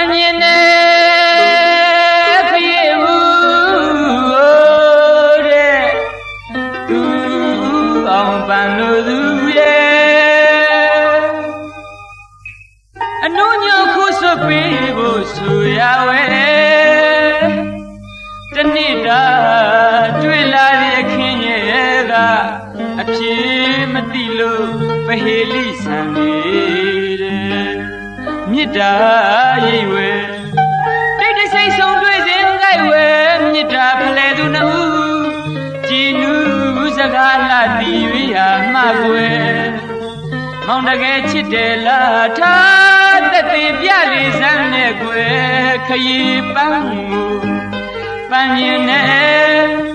န်ရင်နဲ့ခရီးဘူးတဲ့သူအောင်ပန်လို့သူရဲ့အနုညခုဆွပေးဖို့ဆိုရဝဲတနေ့တာတွေ့လာတဲ့ခင်ရဲ့ကအဖြေမသိလို့ပဟေလိဆန်နေတဲ့မြစ်တာ မြစ်တာဖလဲသူနှူးကြည်နူးစကားလာတီရွေးဟာမှကွယ်မောင်တကယ်ချစ်တယ်လားထားသက်သေးပြလေစမ်းနဲ့ကွယ်ခရီးပန်းကိုပန်းမြင်နဲ့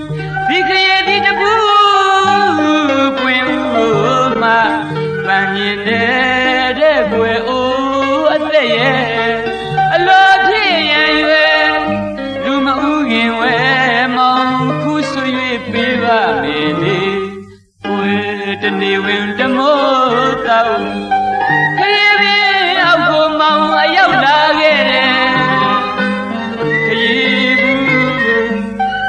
နေဝင်တမိုးတောက်ခရီးပင်အောက်ကိုမောင်အရောက်လာခဲ့တယ်ခရီးဘူး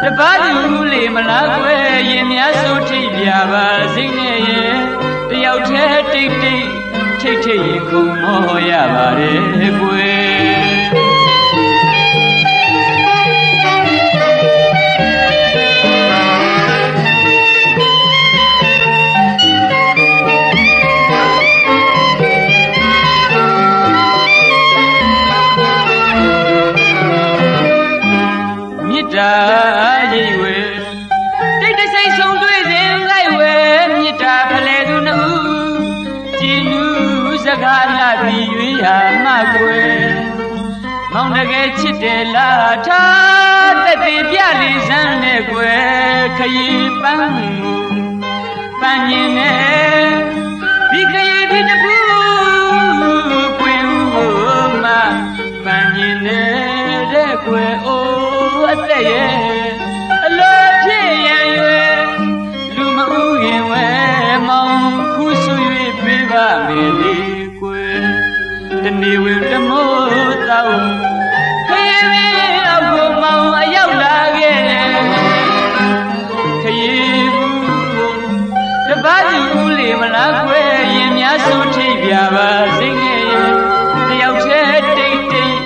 တပတ်သူလေးမလားကွယ်ရင်များစိုးထိပ်ပြပါစိတ်နဲ့ရဲ့တယောက်တည်းတိတ်တိတ်ထိတ်ထိတ်ရင်ခုံမောရပါတယ် တာရိပ်ဝဲတိတ်တဆိတ်ဆုံးတွေ့စဉ်လိုက်ဝဲမြစ်တာဖလဲသူနှူးကြည်နူးစကားလာပြီးရွေးဟာမှကွယ်မောင်တကယ်ချစ်တယ်လားထားသက်သေးပြလေစမ်းနဲ့ကွယ်ခရီးပန်းကိုပန်းမြင်နဲ့ စိုးထိပ်ပြပါစိတ်နဲ့ရဲ့တယောက်တည်းတိတ်တိတ်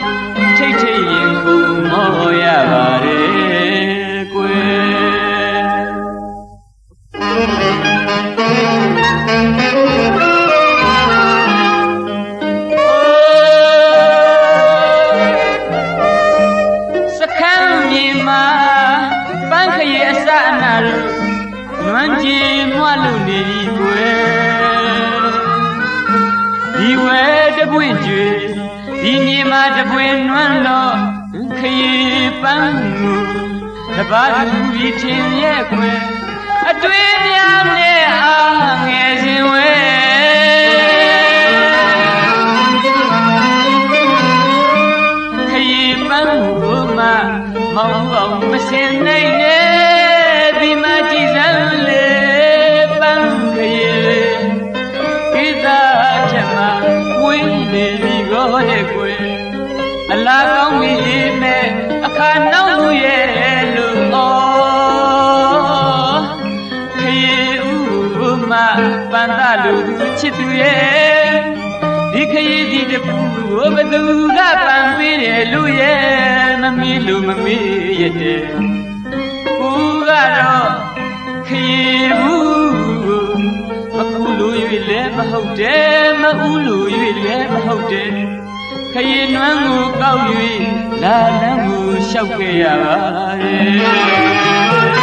ထိတ်ထိတ်ရင်ကိုမောရပါတယ်ကွယ်စခန်းမြေမှာပန်းခရီအစအနာတို့လွမ်းကြည်မွလို့နေပြီကွယ် မြေမှာတပွင့်နွမ်းတော့ခရီပန်းကိုတပါးသူပြီးထင်ရဲ့ကွယ်အတွေ့များနဲ့အာငယ်စဉ်ဝဲ မပန်းသားလူသူချစ်သူရဲ့ဒီခရီးဒီတပူကိုဘသူကပန်ပေးတယ်လူရဲ့မမီလူမမီရတဲ့ဘူးကတော့ခရီးဘူးမကူလူ၍လည်းမဟုတ်တယ်မဦးလူ၍လည်းမဟုတ်တယ်ခရီးနွမ်းကိုကောက်၍လာလန်းကိုလျှောက်ခဲ့ရပါတယ်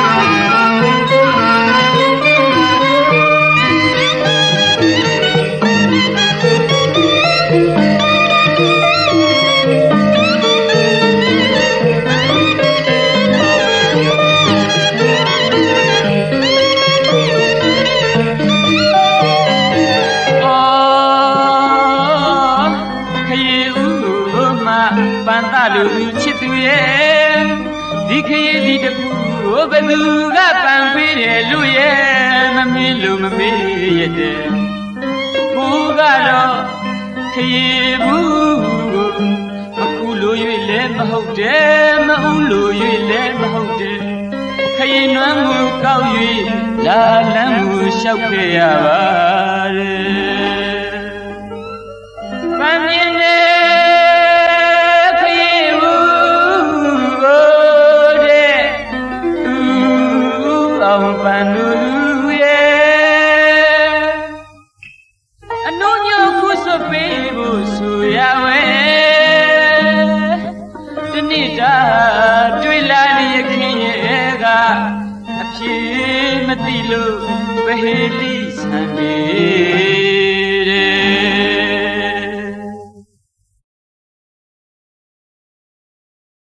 လူချစ်သူရဲ့ဒီခရီးဒီတပူကိုဘယ်သူကပန်ပေးတယ်လူရဲ့မမီးလူမမီးရတဲ့ဘူးကတော့ခရီးဘူးကိုအခုလူလည်းမဟုတ်တယ်မဥလို၍လည်းမဟုတ်တယ်ခရင်နွမ်းကိုကောက်၍လာလန်းကိုလျှောက်ခဲ့ရပါတယ် အနုညောခုစွပေးဖို့ဆိုရဝဲတနေ့တာတွေ့လာရခင်ရဲ့ကအဖြေမသိလို့ပဟေလိဆံနေ